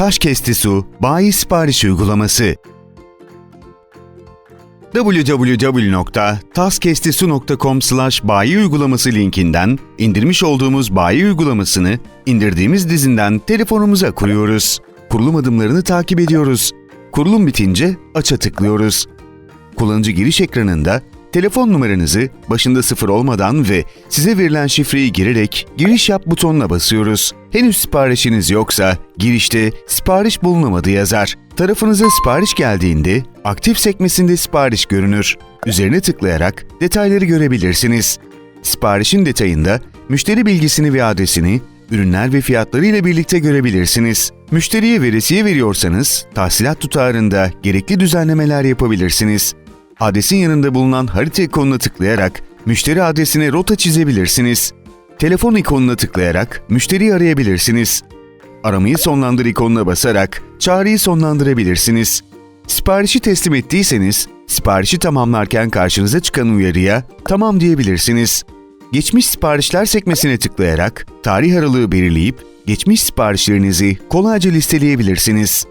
Taş Kesti Su Bayi Sipariş Uygulaması www.taskestisu.com slash bayi uygulaması linkinden indirmiş olduğumuz bayi uygulamasını indirdiğimiz dizinden telefonumuza kuruyoruz. Kurulum adımlarını takip ediyoruz. Kurulum bitince aç'a tıklıyoruz. Kullanıcı giriş ekranında telefon numaranızı başında sıfır olmadan ve size verilen şifreyi girerek giriş yap butonuna basıyoruz. Henüz siparişiniz yoksa girişte sipariş bulunamadı yazar. Tarafınıza sipariş geldiğinde aktif sekmesinde sipariş görünür. Üzerine tıklayarak detayları görebilirsiniz. Siparişin detayında müşteri bilgisini ve adresini, ürünler ve fiyatları ile birlikte görebilirsiniz. Müşteriye veresiye veriyorsanız tahsilat tutarında gerekli düzenlemeler yapabilirsiniz. Adresin yanında bulunan harita ikonuna tıklayarak müşteri adresine rota çizebilirsiniz. Telefon ikonuna tıklayarak müşteriyi arayabilirsiniz. Aramayı sonlandır ikonuna basarak çağrıyı sonlandırabilirsiniz. Siparişi teslim ettiyseniz, siparişi tamamlarken karşınıza çıkan uyarıya tamam diyebilirsiniz. Geçmiş siparişler sekmesine tıklayarak tarih aralığı belirleyip geçmiş siparişlerinizi kolayca listeleyebilirsiniz.